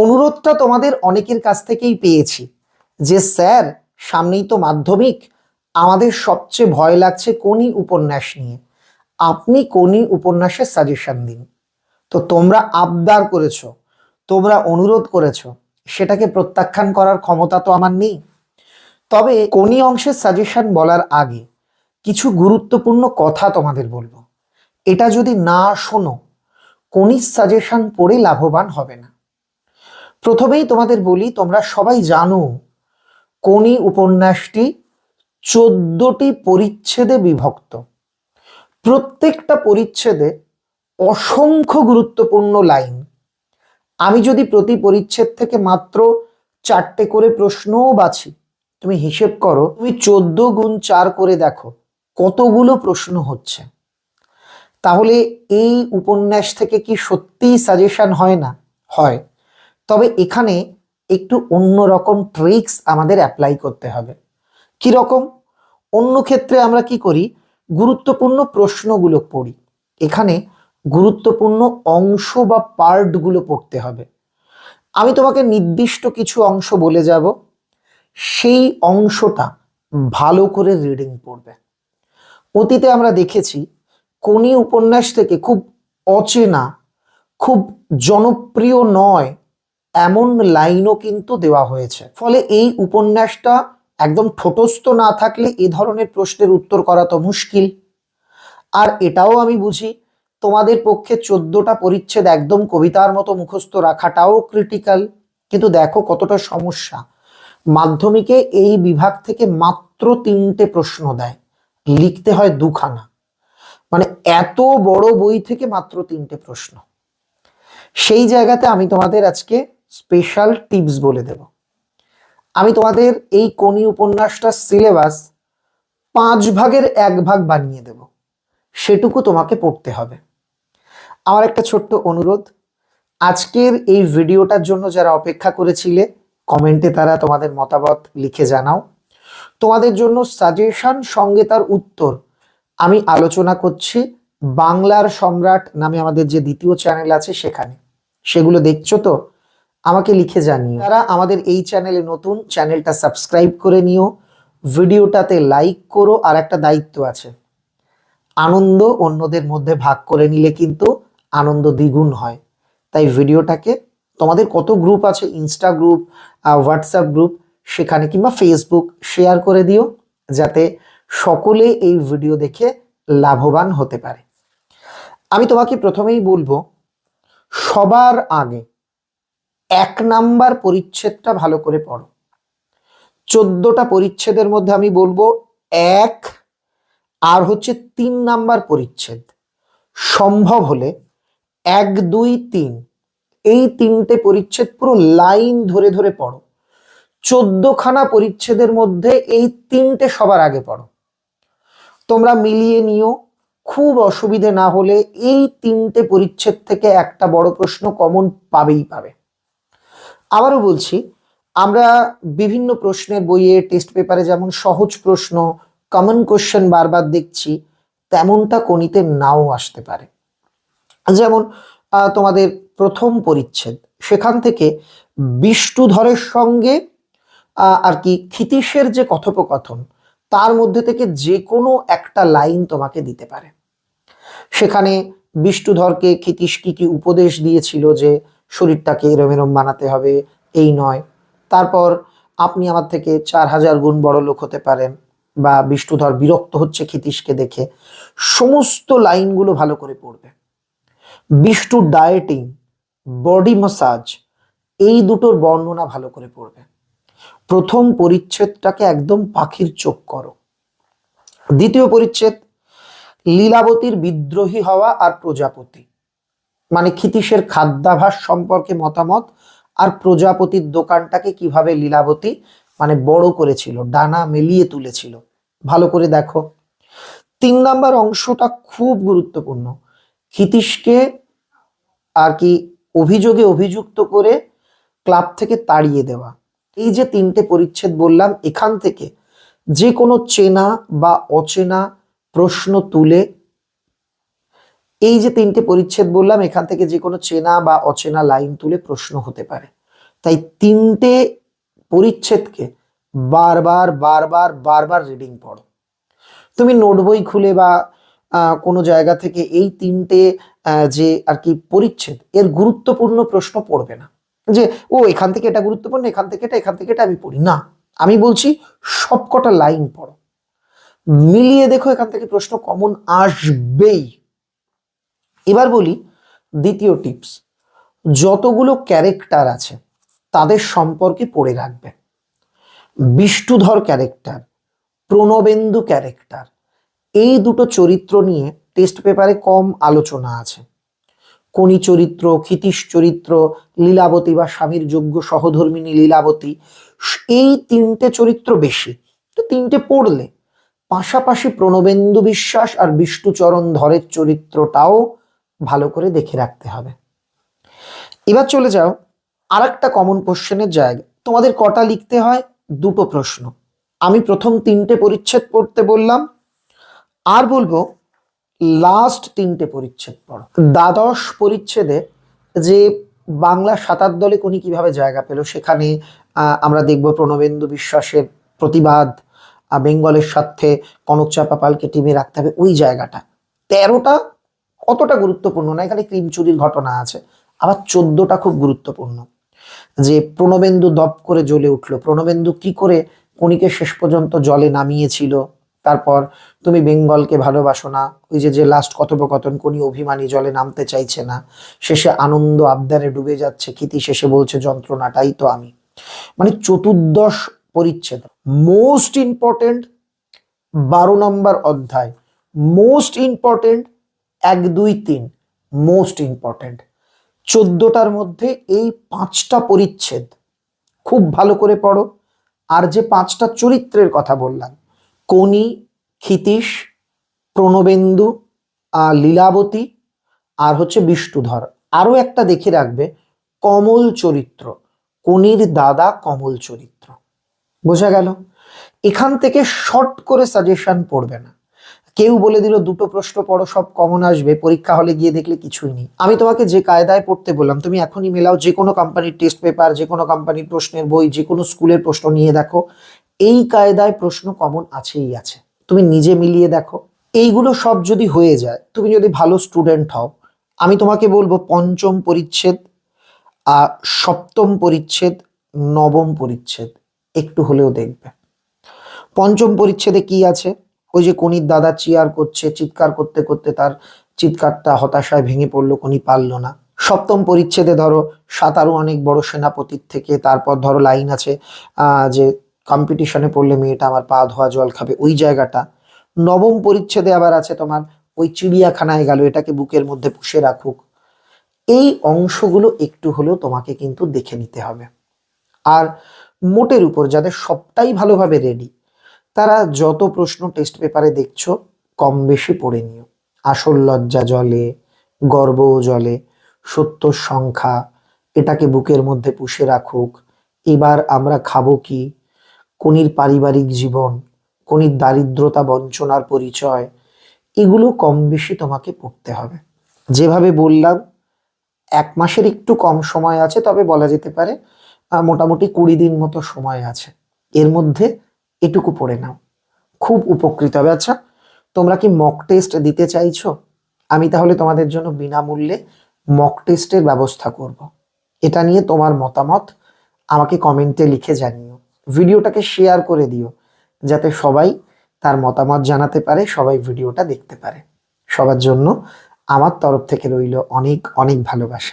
অনুরোধটা তোমাদের অনেকের কাছ থেকেই পেয়েছি যে, স্যার, সামনেই তো মাধ্যমিক, আমাদের সবচেয়ে ভয় লাগছে কোনি উপন্যাস নিয়ে। আপনি কোনি উপন্যাসের সাজেশন দিন। তো তোমরা আবদার করেছ, তোমরা অনুরোধ করেছ, সেটাকে প্রত্যাখ্যান করার ক্ষমতা তো আমার নেই। তবে কোনি অংশের সাজেশন বলার আগে কিছু গুরুত্বপূর্ণ কথা তোমাদের বলব। এটা যদি না শোনো, কোনির সাজেশন পড়ে লাভবান হবে না। প্রথমেই তোমাদের বলি, তোমরা সবাই জানো কোনি উপন্যাসটি চোদ্দটি পরিচ্ছেদে বিভক্ত। প্রত্যেকটা পরিচ্ছেদে অসংখ্য গুরুত্বপূর্ণ লাইন। আমি যদি প্রতি পরিচ্ছেদ থেকে মাত্র চারটে করে প্রশ্নও বাছি, তুমি হিসেব করো, তুমি চোদ্দ গুণ চার করে দেখো, কতগুলো প্রশ্ন হচ্ছে। তাহলে এই উপন্যাস থেকে কি সত্যিই সাজেশন হয় না? হয়। তবে এখানে একটু অন্যরকম ট্রিক্স আমাদের অ্যাপ্লাই করতে হবে। কি রকম? অন্য ক্ষেত্রে আমরা কি করি? গুরুত্বপূর্ণ প্রশ্নগুলো পড়ি। এখানে গুরুত্বপূর্ণ অংশ বা পার্টগুলো পড়তে হবে। আমি তোমাকে নির্দিষ্ট কিছু অংশ বলে যাব। সেই অংশটা ভালো করে রিডিং পড়বে। অতীতে আমরা দেখেছি কোনি উপন্যাস থেকে খুব অচেনা, খুব জনপ্রিয় নয় এমন লাইনও কিন্তু দেওয়া হয়েছে। ফলে এই উপন্যাসটা একদম ঠোঁটস্থ না থাকলে এ ধরনের প্রশ্নের উত্তর করা তো মুশকিল। আর এটাও আমি বুঝি, তোমাদের পক্ষে চোদ্দটা পরিচ্ছেদ একদম কবিতার মতো মুখস্থ রাখাটাও ক্রিটিক্যাল কিন্তু দেখো কতটা সমস্যা। মাধ্যমিকে এই বিভাগ থেকে মাত্র তিনটে প্রশ্ন দেয়। লিখতে হয় দুখানা। মানে এত বড় বই থেকে মাত্র তিনটে প্রশ্ন। সেই জায়গাতে আমি তোমাদের আজকে স্পেশাল টিপস বলে দেব। আমি তোমাদের এই কোনি উপন্যাসটার সিলেবাস পাঁচ ভাগের এক ভাগ বানিয়ে দেব। সেটুকু তোমাকে পড়তে হবে। আমার একটা ছোট্ট অনুরোধ, আজকের এই ভিডিওটার জন্য যারা অপেক্ষা করেছিলে, কমেন্টে তারা তোমাদের মতামত লিখে জানাও। তোমাদের জন্য সাজেশন সঙ্গে তার উত্তর আমি আলোচনা করছি বাংলার সম্রাট নামে আমাদের যে দ্বিতীয় চ্যানেল আছে সেখানে। সেগুলো দেখছ তো? আমাকে লিখে জানিও। তারা আমাদের এই চ্যানেলে নতুন, চ্যানেলটা সাবস্ক্রাইব করে নিও। ভিডিওটাতে লাইক করো আর একটা দায়িত্ব আছে। আনন্দ অন্যদের মধ্যে ভাগ করে নিলে কিন্তু আনন্দ দ্বিগুণ হয়। তাই ভিডিওটাকে, তোমাদের কত গ্রুপ আছে? ইনস্টা গ্রুপ হোয়াটসঅ্যাপ গ্রুপ সেখানে কিংবা ফেসবুক শেয়ার করে দিও, যাতে সকলে এই ভিডিও দেখে লাভবান হতে পারে। আমি তোমাকে প্রথমেই বলব, সবার আগে এক নাম্বার পরিচ্ছেদটা ভালো করে পড়ো। চোদ্দটা পরিচ্ছেদের মধ্যে আমি বলব এক আর হচ্ছে তিন নাম্বার পরিচ্ছেদ। সম্ভব হলে এক, দুই, তিন, এই তিনটে পরিচ্ছেদ পুরো লাইন ধরে ধরে পড়ো। চোদ্দখানা পরিচ্ছেদের মধ্যে এই তিনটে সবার আগে পড়ো। তোমরা মিলিয়ে নিও, খুব অসুবিধে না হলে এই তিনটে পরিচ্ছেদ থেকে একটা বড় প্রশ্ন কমন পাবেই পাবে। আবারও বলছি, আমরা বিভিন্ন প্রশ্নের বইয়ে টেস্ট পেপারে যেমন সহজ প্রশ্ন কমন কোশ্চেন বারবার দেখছি, তেমনটা কণিতে নাও আসতে পারে। যেমন তোমাদের প্রথম পরিচ্ছেদ, সেখান থেকে বিষ্ণুধরের সঙ্গে আর কি ক্ষিতীশের যে কথোপকথন, তার মধ্যে থেকে যে কোনো একটা লাইন তোমাকে দিতে পারে। সেখানে বিষ্ণুধরকে ক্ষিতীশ কি কি উপদেশ দিয়েছিল যে শরীরটাকে এরম এরম বানাতে হবে, এই নয়। তারপর আপনি আমার থেকে চার হাজার গুণ বড় লোক হতে পারেন বা বিষ্ণুধর বিরক্ত হচ্ছে ক্ষিতীশকে দেখে। সমস্ত লাইনগুলো ভালো করে পড়বে। বিষ্ণু ডায়েটিং বডি মাসাজ এই দুটোর বর্ণনা ভালো করে পড়বে। প্রথম পরিচ্ছেদটাকে একদম পাখির চোখ করো। দ্বিতীয় পরিচ্ছেদ, লীলাবতীর বিদ্রোহী হওয়া আর প্রজাপতি। মানে ক্ষিতীশের খাদ্যাভাস সম্পর্কে মতামত আর প্রজাপতির দোকানটাকে কীভাবে লীলাবতী মানে বড় করেছিল, ডানা মেলিয়ে তুলেছিল। ভালো করে দেখো। তিন নাম্বার অংশটা খুব গুরুত্বপূর্ণ। ক্ষিতীশকে আর কি অভিযোগে অভিযুক্ত করে ক্লাব থেকে তাড়িয়ে দেওয়া। এই যে তিনটে পরিচ্ছেদ বললাম, এখান থেকে যে কোনো চেনা বা অচেনা প্রশ্ন তুলে এই যে তিনটে পরিচ্ছেদ বললাম, এখান থেকে যে কোনো চেনা বা অচেনা লাইন তুলে প্রশ্ন হতে পারে। তাই তিনটে পরিচ্ছেদকে বারবার বারবার বারবার রিডিং পড়ো। তুমি নোট বই খুলে বা কোনো জায়গা থেকে এই তিনটে যে আর কি পরিচ্ছেদ, এর গুরুত্বপূর্ণ প্রশ্ন পড়বে না। যে, ও, এখান থেকে এটা গুরুত্বপূর্ণ, এখান থেকে এটা, এখান থেকে এটা আমি পড়ি। না, আমি বলছি সবকটা লাইন পড়ো। মিলিয়ে দেখো এখান থেকে প্রশ্ন কমন আসবেই। এবার বলি দ্বিতীয় টিপস। যতগুলো ক্যারেক্টার আছে, তাদের সম্পর্কে পড়ে রাখবে। বিষ্ণুধর ক্যারেক্টার, প্রণবেন্দু ক্যারেক্টার, এই দুটো চরিত্র নিয়ে টেস্ট পেপারে কম আলোচনা আছে। কোনি চরিত্র, ক্ষিতীশ চরিত্র, লীলাবতী বা স্বামীর যোগ্য সহধর্মিনী লীলাবতী, এই তিনটে চরিত্র বেশি। তো তিনটে পড়লে, পাশাপাশি প্রণবেন্দু বিশ্বাস আর বিষ্ণুচরণ ধরের চরিত্রটাও ভালো করে দেখে রাখতে হবে। এবার চলে যাও আর একটা কমন কোশ্চেনের জায়গা তোমাদের কটা লিখতে হয়? দুটো প্রশ্ন। আমি প্রথম তিনটে পরিচ্ছেদ পড়তে বললাম। আর বলব লাস্ট তিনটে পরিচ্ছেদ পড়ো। দ্বাদশ পরিচ্ছেদে যে বাংলা সাতার দলে কোনি কীভাবে জায়গা পেল, সেখানে আমরা দেখব প্রণবেন্দু বিশ্বাসের প্রতিবাদ বেঙ্গলের সাথে কনক চাপা পালকে টিমে রাখতে হবে। ওই জায়গাটা। তেরোটা অতটা গুরুত্বপূর্ণ? না এখানে ক্রিম চুরির ঘটনা আছে। আবার চোদ্দটা খুব গুরুত্বপূর্ণ। যে প্রণবেন্দু দপ করে জ্বলে উঠল। প্রণবেন্দু কি করে কণিকে শেষ পর্যন্ত জলে নামিয়েছিল? তারপর, তুমি বেঙ্গলকে ভালোবাসো না। ওই যে যে লাস্ট কথোপকথন কোনি অভিমানী জলে নামতে চাইছে না। শেষে আনন্দ আবদারে ডুবে যাচ্ছে। ক্ষিতি শেষে বলছে, যন্ত্রণাটাই তো আমি। মানে চতুর্দশ পরিচ্ছেদ। মোস্ট ইম্পর্টেন্ট বারো নম্বর অধ্যায়। মোস্ট ইম্পর্টেন্ট এক দুই তিন মোস্ট ইম্পর্টেন্ট চোদ্দটার মধ্যে এই পাঁচটা পরিচ্ছেদ খুব ভালো করে পড়ো। আর যে পাঁচটা চরিত্রের কথা বললাম কোনি ক্ষিতীশ প্রণবেন্দু আহ, লীলাবতী আর হচ্ছে বিষ্ণুধর। আরও একটা দেখে রাখবে কমল চরিত্র কোনির দাদা কমল চরিত্র। বোঝা গেল? এখান থেকে শর্ট করে সাজেশন পড়বে না। কেউ বলে দিল দুটো প্রশ্ন পড়ো, সব কমন আসবে, পরীক্ষা হলে গিয়ে দেখলে কিছুই নেই। আমি তোমাকে যে কায়দায় পড়তে বললাম, তুমি এখনই মেলাও যে কোনো কোম্পানির টেস্ট পেপার যে কোনো কোম্পানির প্রশ্নের বই, যে কোনো স্কুলের প্রশ্ন নিয়ে দেখো। এই কায়দায় প্রশ্ন কমন আছেই আছে। তুমি নিজে মিলিয়ে দেখো। এইগুলো সব যদি হয়ে যায়, তুমি যদি ভালো স্টুডেন্ট হও, আমি তোমাকে বলব পঞ্চম পরিচ্ছেদ আর সপ্তম পরিচ্ছেদ, নবম পরিচ্ছেদ, একটু হলেও দেখবে। পঞ্চম পরিচ্ছেদে কি আছে? ওই যে কনির দাদা চিয়ার করছে, চিৎকার করতে করতে তার চিৎকারটা, হতাশায় ভেঙে পড়ল কোনি পারল না। সপ্তম পরিচ্ছেদে ধরো সাঁতারু অনেক বড় সেনাপতির থেকে, তারপর ধরো লাইন আছে যে কম্পিটিশনে পড়লে মেয়েটা আমার পা ধোয়া জল খাবে, ওই জায়গাটা। নবম পরিচ্ছেদে আবার আছে তোমার, ওই চিড়িয়াখানায় গেল, এটাকে বুকের মধ্যে পুষে রাখুক। এই অংশগুলো একটু হলেও তোমাকে কিন্তু দেখে নিতে হবে। আর মোটের উপর যাদের সবটাই ভালোভাবে রেডি তারা যত প্রশ্ন টেস্ট পেপারে দেখছ, কম বেশি পড়ে নিও। আসল লজ্জা জলে, গর্ব জলে, সত্যর সংখ্যা, এটাকে বুকের মধ্যে পুষে রাখুক। এবার আমরা খাব কি? কোনির পারিবারিক জীবন কোনির দারিদ্রতা বঞ্চনার পরিচয়, এগুলো কম বেশি তোমাকে পড়তে হবে। যেভাবে বললাম, এক মাসের একটু কম সময় আছে, তবে বলা যেতে পারে মোটামুটি কুড়ি দিন মতো সময় আছে। এর মধ্যে এটুকু পড়ে নাও। খুব উপকৃত হবে। আচ্ছা তোমরা কি মক টেস্ট দিতে চাইছো? আমি তাহলে তোমাদের জন্য বিনামূল্যে মক টেস্টের ব্যবস্থা করব। এটা নিয়ে তোমার মতামত আমাকে কমেন্টে লিখে জানিও। ভিডিওটাকে শেয়ার করে দিও, যাতে সবাই তার মতামত জানাতে পারে, সবাই ভিডিওটা দেখতে পারে। সবার জন্য আমার তরফ থেকে রইল অনেক অনেক ভালোবাসা।